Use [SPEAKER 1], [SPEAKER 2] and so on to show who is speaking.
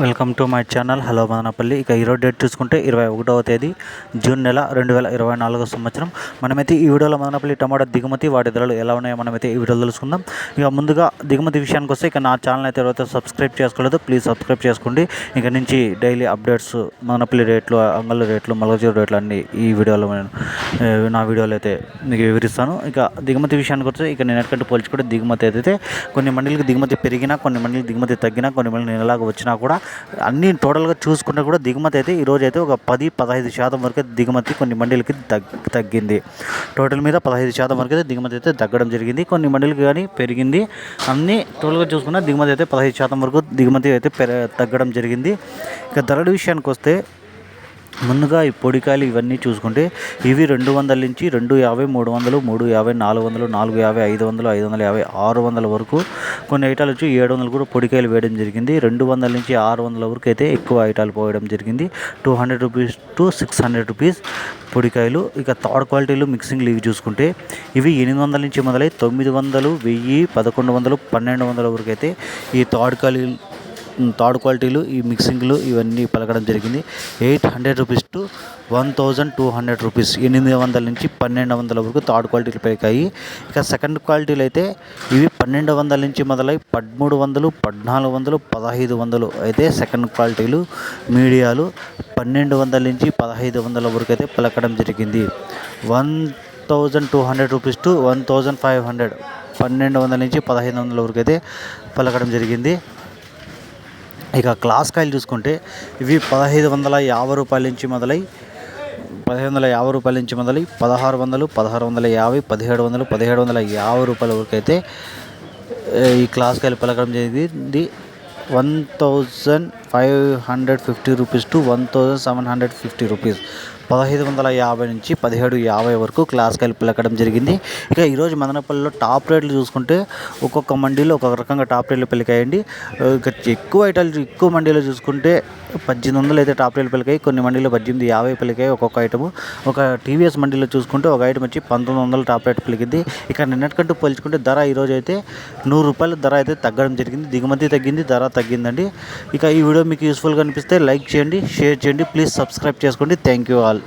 [SPEAKER 1] Welcome to my channel. Hello Madanapalle. ఇక ఈరోజు date చూసుకుంటే ఇరవై ఒకటవ తేదీ జూన్ నెల రెండు వేల ఇరవై నాలుగో సంవత్సరం. మనమైతే ఈ వీడియోలో మదనపల్లి టమాటా దిగుమతి వాటి ధరలు ఎలా ఉన్నాయో మనమైతే ఈ వీడియోలో తెలుసుకుందాం. ఇక ముందుగా దిగుమతి విషయానికి వస్తే ఇక నా ఛానల్ అయితే ఎవరైతే సబ్స్క్రైబ్ చేసుకోలేదు ప్లీజ్ సబ్స్క్రైబ్ చేసుకోండి. ఇక నుంచి డైలీ అప్డేట్స్ మదనపల్లి రేట్లు అంగళ్ళ రేట్లు మలగజీరు రేట్లు అన్నీ ఈ వీడియోలో నేను నా వీడియోలో అయితే మీకు వివరిస్తాను. ఇక దిగుమతి విషయానికి వస్తే ఇక నేను ఎక్కడికి పోల్చుకుంటే దిగుమతి అయితే కొన్ని మండలికి దిగుమతి పెరిగినా కొన్ని మండలికి దిగుమతి తగ్గినా కొన్ని మండలి నెలలాగా వచ్చినా కూడా అన్ని టోటల్గా చూసుకుంటే కూడా దిగుమతి అయితే ఈరోజు అయితే ఒక పది పదహైదు శాతం వరకు దిగుమతి కొన్ని మండలకి తగ్గి తగ్గింది. టోటల్ మీద పదహైదు శాతం వరకు అయితే దిగుమతి అయితే తగ్గడం జరిగింది. కొన్ని మండలికి కానీ పెరిగింది. అన్ని టోటల్గా చూసుకున్న దిగుమతి అయితే పదహైదు శాతం వరకు దిగుమతి అయితే పెర తగ్గడం జరిగింది. ఇక ధరల విషయానికి వస్తే ముందుగా ఈ పొడికాయలు ఇవన్నీ చూసుకుంటే ఇవి రెండు వందల నుంచి రెండు యాభై మూడు వందలు మూడు యాభై నాలుగు వందలు నాలుగు యాభై ఐదు వందలు ఐదు వందల యాభై ఆరు వందల వరకు కొన్ని ఐటాలు వచ్చి ఏడు వందలు కూడా పొడికాయలు వేయడం జరిగింది. రెండు వందల నుంచి ఆరు వందల వరకు అయితే ఎక్కువ ఐటాలు పోయడం జరిగింది. Two hundred rupees to six hundred rupees పొడికాయలు. ఇక థర్డ్ క్వాలిటీలు మిక్సింగ్లు ఇవి చూసుకుంటే ఇవి ఎనిమిది వందల నుంచి మొదలై తొమ్మిది వందలు వెయ్యి పదకొండు వందలు పన్నెండు వందల వరకు అయితే ఈ థర్డ్ క్వాలిటీ థర్డ్ క్వాలిటీలు ఈ మిక్సింగ్లు ఇవన్నీ పలకడం జరిగింది. Eight hundred rupees to one thousand two hundred rupees. ఎనిమిది వందల నుంచి పన్నెండు వందల వరకు థర్డ్ క్వాలిటీలు పెరిగాయి. ఇక సెకండ్ క్వాలిటీలు అయితే ఇవి పన్నెండు వందల నుంచి మొదలై పదమూడు వందలు పద్నాలుగు వందలు పదహైదు వందలు అయితే సెకండ్ క్వాలిటీలు మీడియాలు పన్నెండు వందల నుంచి పదహైదు వందల వరకు అయితే పలకడం జరిగింది. One thousand two hundred rupees to one thousand five hundred పన్నెండు వందల నుంచి పదహైదు వందల వరకు అయితే పలకడం జరిగింది. ఇక క్లాస్ కాయలు చూసుకుంటే ఇవి పదహైదు వందల యాభై రూపాయల నుంచి మొదలై పదిహేను వందల యాభై రూపాయల నుంచి మొదలై పదహారు వందలు పదహారు వందల యాభై పదిహేడు వందలు పదిహేడు వందల యాభై రూపాయల వరకు అయితే ఈ క్లాస్ కాయలు పలకడం జరిగింది. One thousand five hundred fifty rupees to one thousand seven hundred fifty rupees. పదహైదు వందల యాభై నుంచి పదిహేడు యాభై వరకు క్లాస్ కలిపి పలకడం జరిగింది. ఇక ఈరోజు మదనపల్లిలో టాప్ రేట్లు చూసుకుంటే ఒక్కొక్క మండీలో ఒక్కొక్క రకంగా టాప్ రేట్లు పెళ్ళికాయండి ఇక ఎక్కువ ఐటాలు ఎక్కువ మండీలో చూసుకుంటే పద్దెనిమిది వందలు అయితే టాప్ రేట్లు పెళ్ళికాయి కొన్ని మండీలో పద్దెనిమిది యాభై పెళ్ళికాయి ఒక్కొక్క ఐటమ్. ఒక టీవీఎస్ మండీలో చూసుకుంటే ఒక ఐటమ్ వచ్చి పంతొమ్మిది వందలు టాప్ రేట్ పెరిగింది ఇక నిన్నటికంటూ పోల్చుకుంటే ధర ఈరోజు అయితే నూరు రూపాయల ధర అయితే తగ్గడం జరిగింది. దిగుమతి తగ్గింది ధర తగ్గిందండి. ఇక ఈ వీడియో మీకు యూస్ఫుల్గా అనిపిస్తే లైక్ చేయండి షేర్ చేయండి. ప్లీజ్ సబ్స్క్రైబ్ చేసుకోండి. Thank you all